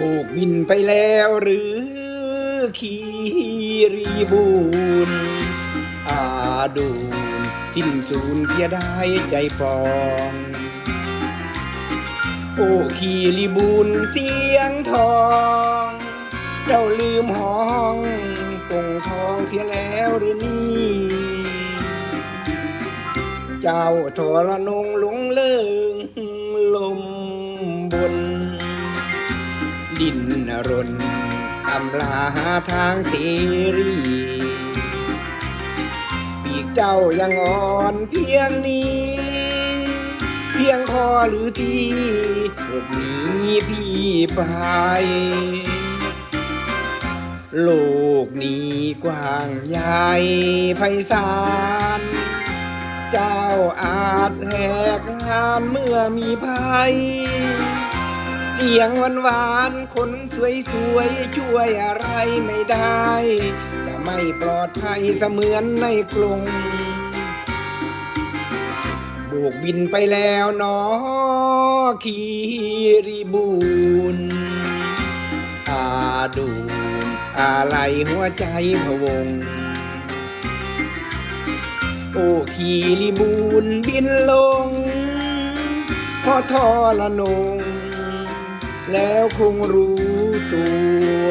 โบกบินไปแล้วหรือคีรีบูนอาดูนสิ้นสูญเสียได้ใจปองโอ้คีรีบูนเสียงทองเจ้าลืมห้องกงทองเสียแล้วหรือนี่เจ้าทรนงหลงเลิง ดินรนอำลาหาทางเสรีปีกเจ้ายังอ่อนเพียงนี้ เพียงพอหรือที่หลบหนีพี่ไป โลกนี้กว้างใหญ่ไพศาลเจ้าอาจแหกหานเมื่อมีภัย เสียงหวานหวานคนสวยสวยช่วยอะไรไม่ได้จะไม่ปลอดภัยเสมือนในกรงโบกบินไปแล้วนอคีรีบูนอาดูอะไรหัวใจพะวง โอ้คีรีบูนบินลงพอทอละนง แล้วคงรู้ตัว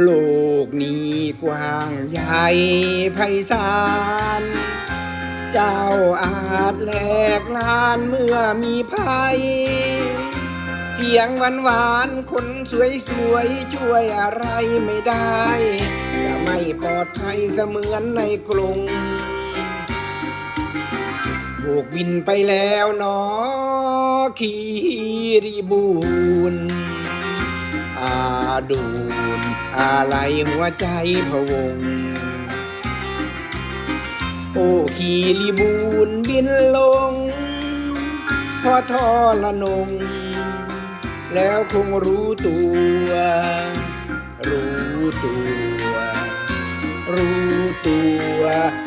โลกนี้กว้างใหญ่ไพศาล เจ้าอาจแหลกลานเมื่อมีภัย เสียงหวานหวานคนสวยสวยช่วยอะไรไม่ได้จะไม่ปลอดภัยเสมือนในกรุงโบกบินไปแล้วเนอคีรีบูน ดูนอะไรหัวใจพะวง โอ้ขีรีบูนบินลง พอทอละนง แล้วคงรู้ตัว รู้ตัว รู้ตัว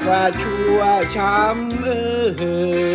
ว่าชั่วช้ำเอ้ย